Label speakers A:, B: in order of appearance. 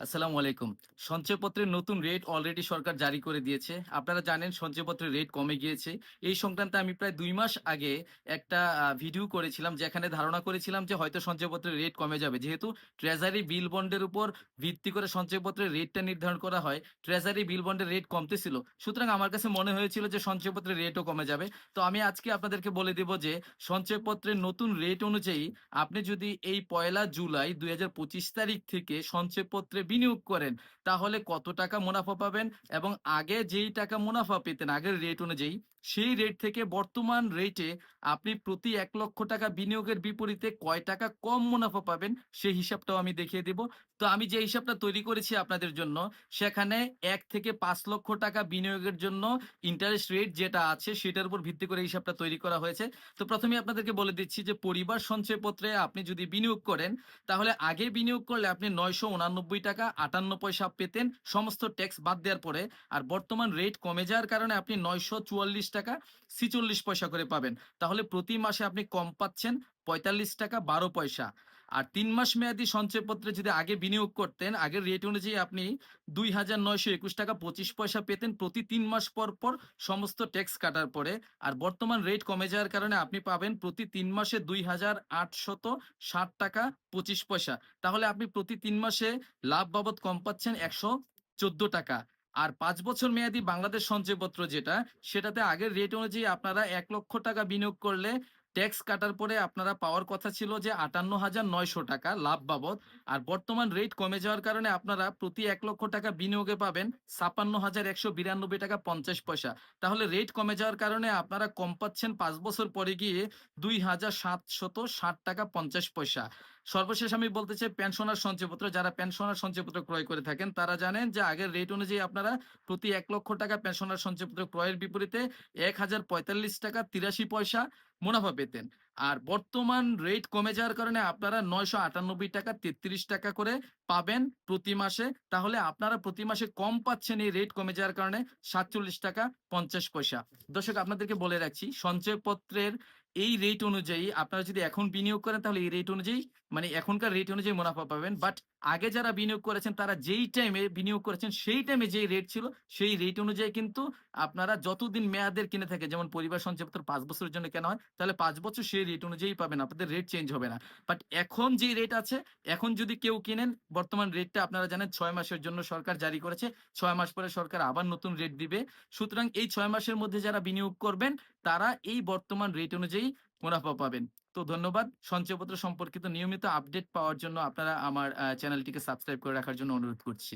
A: আসসালামু আলাইকুম। সঞ্চয়পত্রের নতুন রেট অলরেডি সরকার জারি করে দিয়েছে। আপনারা জানেন সঞ্চয়পত্রের রেট কমে গিয়েছে। এই সংক্রান্তে আমি প্রায় দুই মাস আগে একটা ভিডিও করেছিলাম যেখানে ধারণা করেছিলাম যে হয়তো সঞ্চয়পত্রের রেট কমে যাবে। যেহেতু ট্রেজারি বিল বন্ডের উপর ভিত্তি করে সঞ্চয়পত্রের রেটটা নির্ধারণ করা হয় ট্রেজারি বিল বন্ডের রেট কমতেছিল। সুতরাং আমার কাছে মনে হয়েছিল যে সঞ্চয়পত্রের রেটও কমে যাবে। তো আমি আজকে আপনাদেরকে বলে দেব যে সঞ্চয়পত্রের নতুন রেট অনুযায়ী আপনি যদি এই পয়লা জুলাই দুই হাজার পঁচিশ তারিখ থেকে সঞ্চয়পত্রে বিনিয়োগ করেন, তাহলে কত টাকা মুনাফা পাবেন এবং আগে যেই টাকা মুনাফা পেতেন, আগের রেট অনুযায়ী, সেই রেট থেকে বর্তমান রেটে আপনি প্রতি এক লক্ষ টাকা বিনিয়োগের বিপরীতে কয় টাকা কম মুনাফা পাবেন, সেই হিসাবটাও আমি দেখিয়ে দিব। তো আমি যে হিসাবটা তৈরি করেছি আপনাদের জন্য, সেখানে এক থেকে পাঁচ লক্ষ টাকা বিনিয়োগের জন্য ইন্টারেস্ট রেট যেটা আছে, সেটার উপর ভিত্তি করে হিসাবটা তৈরি করা হয়েছে। তো প্রথমে আপনাদেরকে বলে দিচ্ছি যে পরিবার সঞ্চয়পত্রে আপনি যদি বিনিয়োগ করেন, তাহলে আগে বিনিয়োগ করলে আপনি নয়শো উনানব্বই টাকা আটান্ন পয়সা পেতেন, সমস্ত ট্যাক্স বাদ দেওয়ার পরে। আর বর্তমান রেট কমে যাওয়ার কারণে আপনি নয়শো চুয়াল্লিশ টাকা ছিচল্লিশ পয়সা করে পাবেন। তাহলে প্রতি মাসে আপনি কম পাচ্ছেন পঁয়তাল্লিশ টাকা বারো পয়সা। আর তিন মাস মেয়াদি সঞ্চয়পত্রে যদি আগে বিনিয়োগ করতেন, আগের রেট অনুযায়ী আপনি দুই হাজার নয়শো একুশ টাকা পঁচিশ পয়সা পেতেন প্রতি তিন মাস পর পর সমস্ত ট্যাক্স কাটার পরে। আর বর্তমান রেট কমে যাওয়ার কারণে আপনি পাবেন প্রতি তিন মাসে দুই হাজার আটশত ষাট টাকা পঁচিশ পয়সা। তাহলে আপনি প্রতি তিন মাসে লাভ বাবদ কম পাচ্ছেন একশো চোদ্দ টাকা। আর পাঁচ বছর মেয়াদি বাংলাদেশ সঞ্চয়পত্র যেটা, সেটাতে আগের রেট অনুযায়ী আপনারা এক লক্ষ টাকা বিনিয়োগ করলে ট্যাক্স কাটার পরে আপনারা পাওয়ার কথা ছিল যে আটান্ন হাজার নয়শো টাকা লাভ বাবদ। আর বর্তমান রেট কমে যাওয়ার কারণে আপনারা প্রতি এক লক্ষ টাকা বিনিয়োগে পাবেন ছাপান্ন হাজার একশো বিরানব্বই টাকা পঞ্চাশ পয়সা। তাহলে রেট কমে যাওয়ার কারণে আপনারা কম পাচ্ছেন পাঁচ বছর পরে গিয়ে দুই হাজার সাতশত ষাট টাকা পঞ্চাশ পয়সা। সর্বশেষ আমি বলতে চাই পেনশনার সঞ্চয়পত্র, যারা পেনশনার সঞ্চয়পত্র ক্রয় করে থাকেন, তারা জানেন যে আগের রেট অনুযায়ী আপনারা প্রতি এক লক্ষ টাকা পেনশনার সঞ্চয়পত্র ক্রয়ের বিপরীতে এক হাজার পঁয়তাল্লিশ টাকা তিরাশি পয়সা মুনাফা পেতেন। আর বর্তমান রেট কমে যাওয়ার কারণে আপনারা নয়শো আটানব্বই টাকা, তেত্রিশ টাকা করে পাবেন প্রতি মাসে। তাহলে আপনারা প্রতি মাসে কম পাচ্ছেন এই রেট কমে যাওয়ার কারণে সাতচল্লিশ টাকা পঞ্চাশ পয়সা। দর্শক, আপনাদেরকে বলে রাখছি, সঞ্চয়পত্রের এই রেট অনুযায়ী আপনারা যদি এখন বিনিয়োগ করেন, তাহলে এই রেট অনুযায়ী মানে এখনকার রেট অনুযায়ী মুনাফা পাবেন। বাট আগে যারা বিনিয়োগ করেছেন, তারা যেই টাইমে বিনিয়োগ করেছেন, সেই টাইমে যেই রেট ছিল, সেই রেট অনুযায়ী কিন্তু আপনারা যতদিন মেয়াদের কিনে থাকে, যেমন পরিবার সঞ্চয়পত্র পাঁচ বছরের জন্য কেনা হয়, তাহলে পাঁচ বছর সেই রেট অনুযায়ী পাবেন, আপনাদের রেট চেঞ্জ হবে না। বাট এখন যে রেট আছে, এখন যদি কেউ কিনেন, বর্তমান রেটটা আপনারা জানেন, ছয় মাসের জন্য সরকার জারি করেছে, ছয় মাস পরে সরকার আবার নতুন রেট দিবে। সুতরাং এই ছয় মাসের মধ্যে যারা বিনিয়োগ করবেন, তারা এই বর্তমান রেট অনুযায়ী মুনাফা পাবেন। তো ধন্যবাদ। সঞ্চয়পত্র সম্পর্কিত নিয়মিত আপডেট পাওয়ার জন্য আপনারা আমার চ্যানেলটিকে সাবস্ক্রাইব করে রাখার জন্য অনুরোধ করছি।